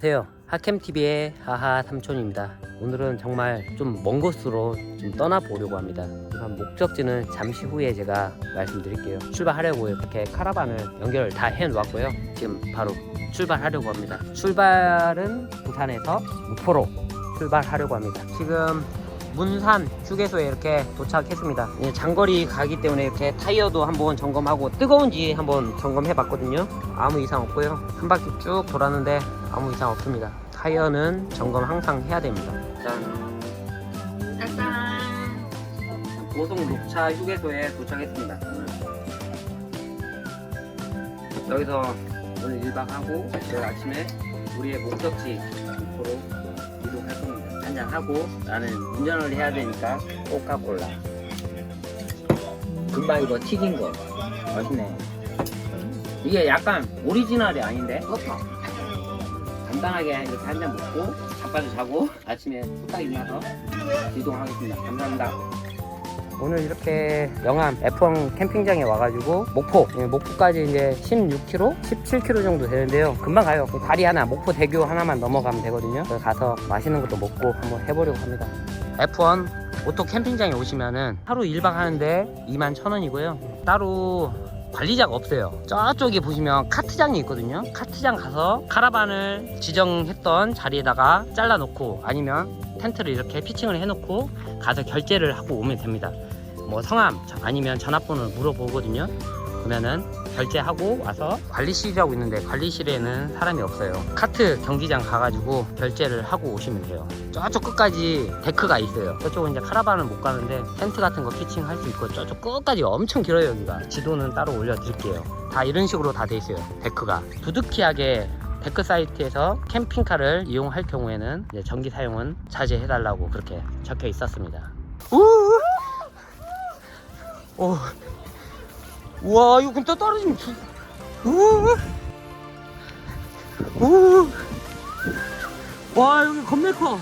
안녕하세요. 하캠TV의 하하 삼촌입니다. 오늘은 정말 좀 먼 곳으로 좀 떠나보려고 합니다. 목적지는 잠시 후에 제가 말씀드릴게요. 출발하려고 이렇게 카라반을 연결 다 해놓았고요. 지금 바로 출발하려고 합니다. 출발은 부산에서 목포로 출발하려고 합니다. 지금 문산 휴게소에 이렇게 도착했습니다. 이제 장거리 가기 때문에 이렇게 타이어도 한번 점검하고 뜨거운지 한번 점검해 봤거든요. 아무 이상 없고요. 한 바퀴 쭉 돌았는데 아무 이상 없습니다. 타이어는 점검 항상 해야 됩니다. 짠. 짜잔. 고속 녹차 휴게소에 도착했습니다. 여기서 오늘 1박하고 내일 아침에 우리의 목적지 목포로 이동할 겁니다. 한잔 하고 나는 운전을 해야 되니까 코카콜라. 금방 이거 튀긴 거. 맛있네. 이게 약간 오리지널이 아닌데? 먹어. 간단하게 이렇게 한 잔 먹고 잠깐 자고 아침에 후딱 일어나서 이동하겠습니다. 감사합니다. 오늘 이렇게 영암 F1 캠핑장에 와가지고 목포 예, 목포까지 이제 16km, 17km 정도 되는데요. 금방 가요. 그 다리 하나 목포 대교 하나만 넘어가면 되거든요. 가서 맛있는 것도 먹고 한번 해보려고 합니다. F1 오토 캠핑장에 오시면은 하루 1박 하는데 2만 천 원이고요. 따로 관리자가 없어요. 저쪽에 보시면 카트장이 있거든요. 카트장 가서 카라반을 지정했던 자리에다가 잘라놓고 아니면 텐트를 이렇게 피칭을 해놓고 가서 결제를 하고 오면 됩니다. 뭐 성함 저- 아니면 전화번호를 물어보거든요. 그러면은 결제하고 와서 관리실이라고 있는데 관리실에는 사람이 없어요. 카트 경기장 가가지고 결제를 하고 오시면 돼요. 저쪽 끝까지 데크가 있어요. 저쪽은 이제 카라반은 못 가는데 텐트 같은 거 피칭 할 수 있고 저쪽 끝까지 엄청 길어요 여기가. 지도는 따로 올려드릴게요. 다 이런 식으로 다 돼 있어요. 데크가 두둑히하게 데크 사이트에서 캠핑카를 이용할 경우에는 전기 사용은 자제해달라고 그렇게 적혀 있었습니다. 우! 오. 우와 이거 근데 떨어지면 죽... 우! 우! 와 여기 겁나 커.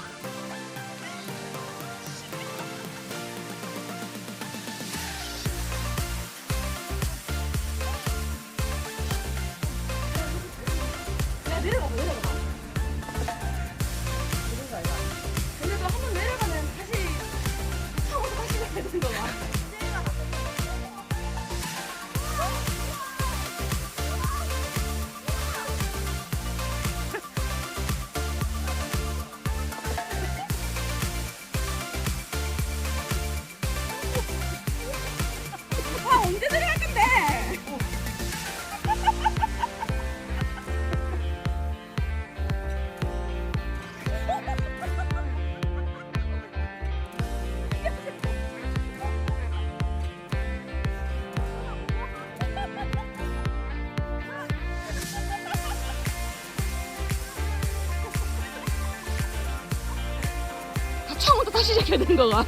다시 시작해야 되는 거가.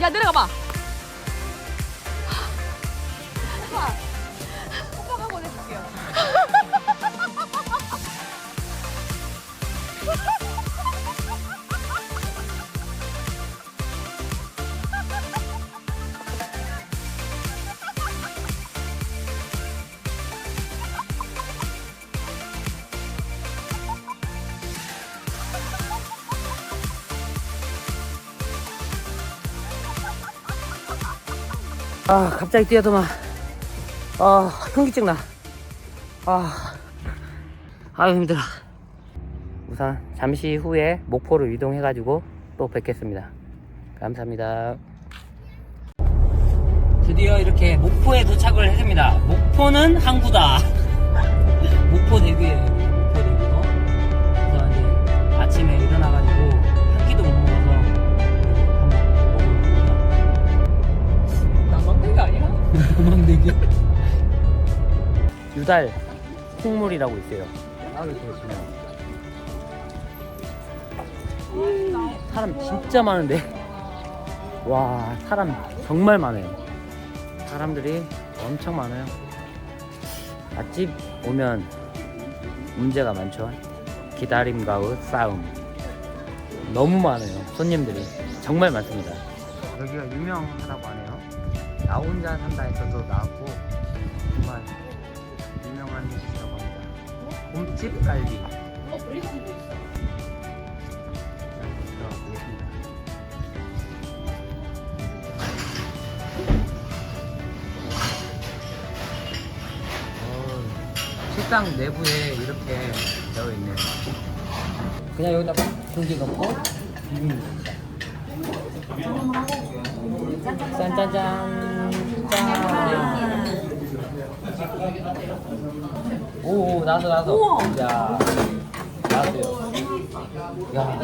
야 내려가 봐. 아 갑자기 뛰어도만 아 현기증 나. 아 아유 힘들어. 우선 잠시 후에 목포로 이동해 가지고 또 뵙겠습니다. 감사합니다. 드디어 이렇게 목포에 도착을 했습니다. 목포는 항구다. 목포 대교예요. 목포 대교. 그래서 이제 아침에 일어나가지고 도망대기 유달 콩물이라고 있어요. 여기 보시면 사람 진짜 많은데? 와 사람 정말 많아요. 사람들이 엄청 많아요. 맛집 오면 문제가 많죠. 기다림과 후 싸움. 너무 많아요. 손님들이 정말 많습니다. 여기가 유명하다고 하네요 나 혼자 산다 해서도 나왔고 정말 유명한 곳이라고 합니다 곰집 갈비 있어. 들어가보겠습니다. 어, 식당 내부에 이렇게 되어 있네요. 그냥 여기다가 고기 넣고 됩니다. 짠짠짠 짠. 오, 오 나도 나도. 야, 나도요. 야.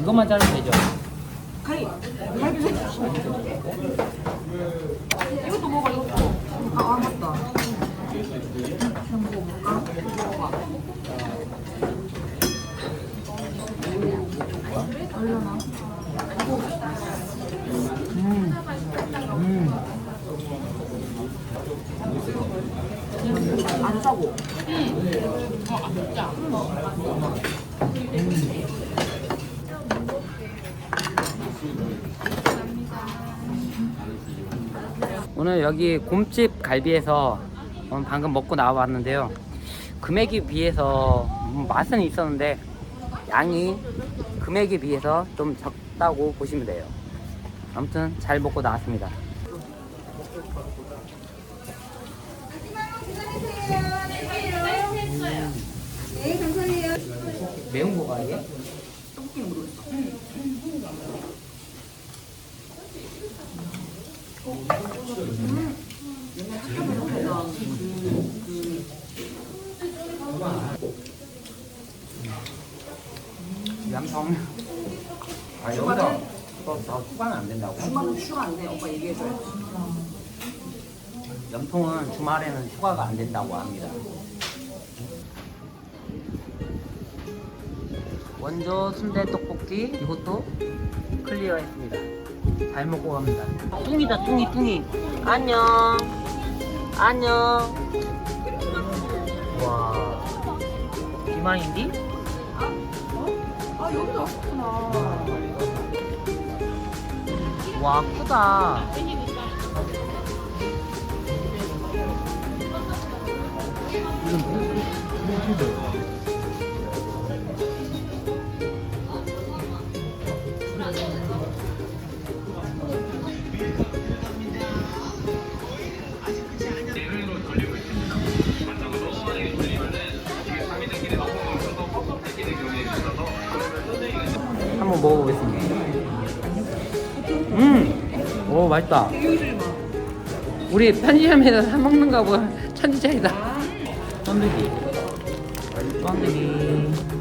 이것만 자르면 되죠. 갈비 이것도 먹어 이것도 아, 아 맞다 그냥 먹어볼까? 먹어봐 얼려나? 음. 음. 안 짜고 오늘 여기 곰집 갈비에서 방금 먹고 나와봤는데요. 금액에 비해서 음, 맛은 있었는데 양이 금액에 비해서 좀 적다고 보시면 돼요. 아무튼 잘 먹고 나왔습니다. 네, 감사해요. 매운 거가 이게? 떡볶이 모르겠어 양성. 아 여기서 이거 더 추가는 안 된다고? 주말은 추가 안 돼 오빠 얘기해줘야지 염통은 주말에는 휴가가 안 된다고 합니다. 원조 순대 떡볶이 이것도 클리어했습니다. 잘 먹고 갑니다. 뚱이다 뚱이 뚱이. 안녕. 안녕. 와. 비만인디? 아 여기도 왔구나 와 크다. 한번 맛있다. 우리 편의점에서 사 먹는 거하고 천지 차이다. 쫀득이. 쫀득이.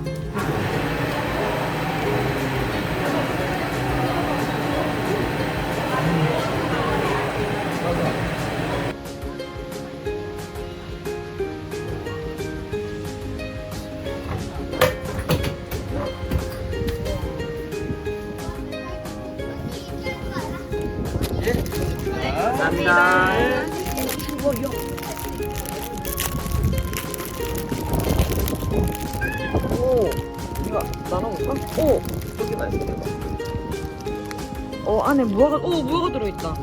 이거 나눠볼까? 오 여기 맛있겠다 어 안에 무화과 오 무화과 들어있다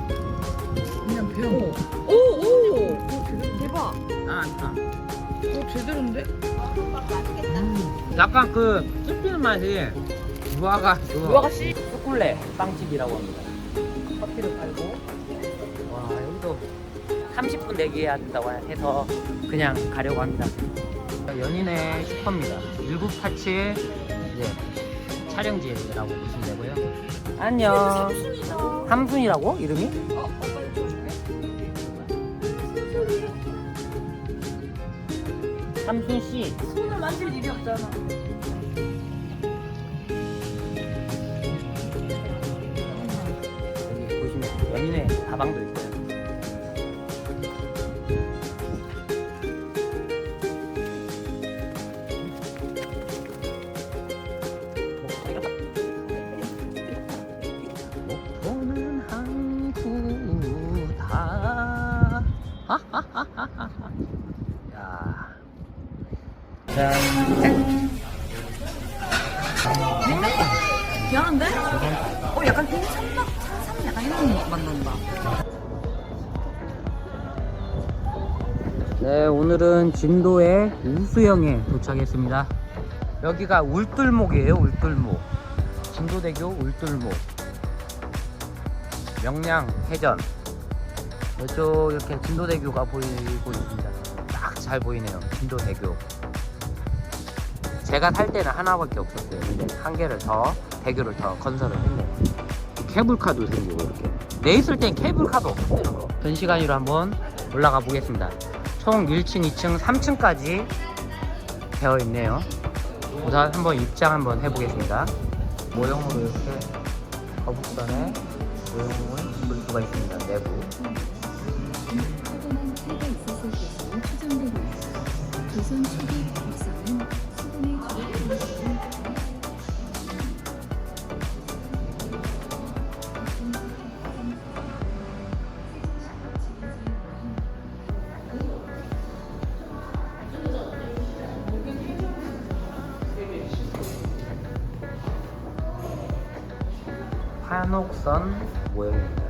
그냥 배워 오오 대박 아, 아. 오 제대로인데? 약간 그 씹히는 맛이 무화과 그 무화과 씨 초콜릿 빵집이라고 합니다. 커피를 팔고 와 여기도 30분 내기 해야 된다고 해서 그냥 가려고 합니다. 연인의 슈퍼입니다. 1987 이제 촬영지라고 보시면 되고요. 안녕. 삼순이라고 이름이? 어 줄게 삼순 씨. 손을 만질 일이 없잖아 여기 보시면 연인의 가방도 짠. 미안한데? 어 약간 괜찮나? 참 약간 해는 만난다. 네, 오늘은 진도의 우수영에 도착했습니다. 여기가 울돌목이에요, 울돌목. 진도대교 울돌목. 명량 해전. 이쪽 이렇게 진도대교가 보이고 있습니다. 딱 잘 보이네요, 진도대교. 제가 살 때는 하나밖에 없었어요. 한 개를 더, 대교를 더 건설을 했네요. 케이블카도 생기고 이렇게. 내 있을 땐 케이블카도 없었어요. 전시관으로 한번 올라가 보겠습니다. 총 1층, 2층, 3층까지 되어 있네요. 우선 한번 입장 한번 해보겠습니다. 모형으로 이렇게 거북선의 모형을 볼 수가 있습니다. 내부. 조선 초기 한옥선 모형입니다.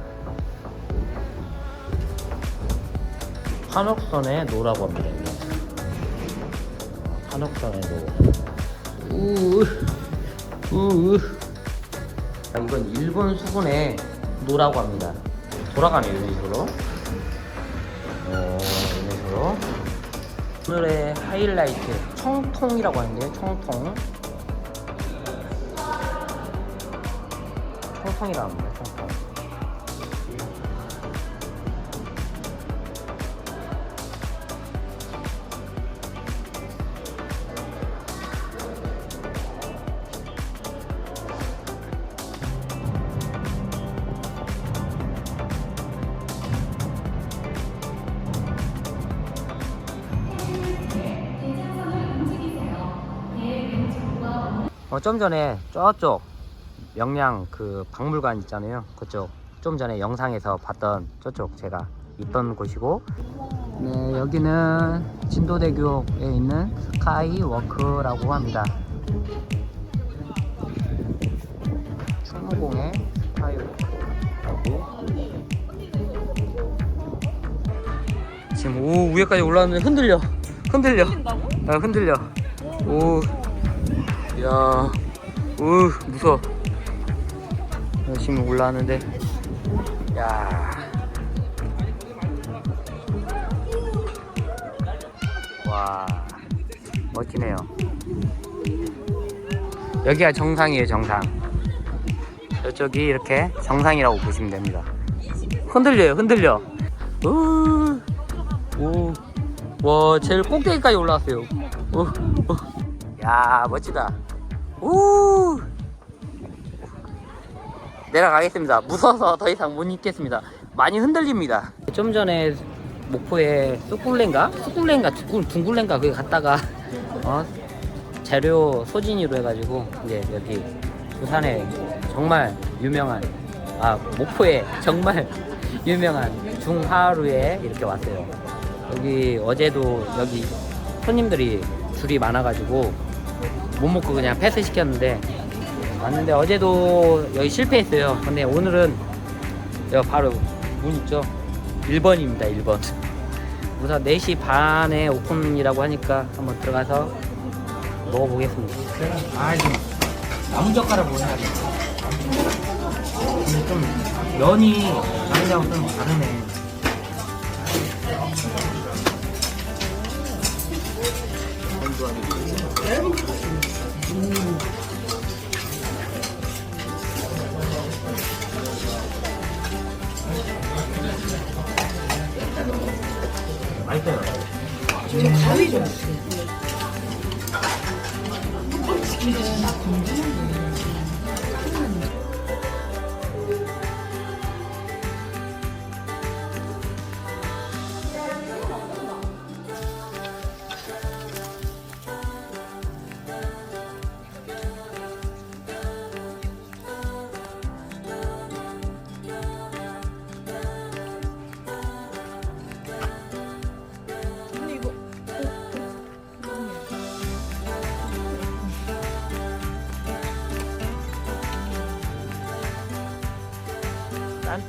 한옥선의 노라고 합니다. 한옥선의 노. 우, 우. 아, 이건 일본 수군의 노라고 합니다. 돌아가네요, 이런 식으로. 어, 이런 식으로. 오늘의 하이라이트 청통이라고 하는데요, 청통. 청통이라고 합니다, 청통. 어, 좀 전에 저쪽 명량 그 박물관 있잖아요. 그쪽 좀 전에 영상에서 봤던 저쪽 제가 있던 곳이고 네 여기는 진도대교에 있는 스카이 워크라고 합니다. 충무공의 스카이 워크라고 지금 오 위에까지 올라왔는데 흔들려 흔들려 아, 흔들려 오 야, 우 무서워. 열심히 올라왔는데, 야. 와, 멋지네요. 여기가 정상이에요, 정상. 저쪽이 이렇게 정상이라고 보시면 됩니다. 흔들려요, 흔들려. 우, 오, 와, 제일 꼭대기까지 올라왔어요. 오, 오. 야 멋지다 우 내려가겠습니다. 무서워서 더 이상 못 있겠습니다. 많이 흔들립니다. 좀 전에 목포에 쑥굴레인가? 쑥굴레인가 둥굴, 둥굴레인가 거기 갔다가 어, 재료 소진이로 해가지고 이제 여기 부산에 정말 유명한 아 목포에 정말 유명한 중하루에 이렇게 왔어요. 여기 어제도 여기 손님들이 줄이 많아가지고 못 먹고 그냥 패스 시켰는데 왔는데 어제도 여기 실패했어요. 근데 오늘은 여기 바로 문 있죠. 1번입니다. 1번. 우선 4시 반에 오픈이라고 하니까 한번 들어가서 먹어보겠습니다. 아, 좀 나무젓가락 못 해야겠다. 근데 좀 면이 다른 데하고 좀 다르네. 맛 저 가위 좀 주세요.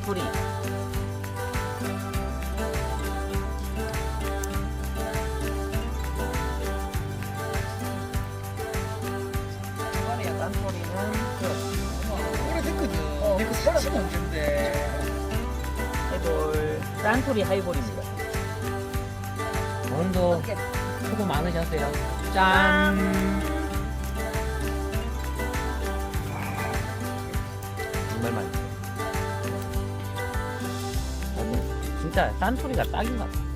뿌리. 오래됐거든. 어, 언젠데. 하이볼입니다. 오늘도 수고 많으셨어요. 짠. 진짜 짠뿌리가 딱인 것 같아.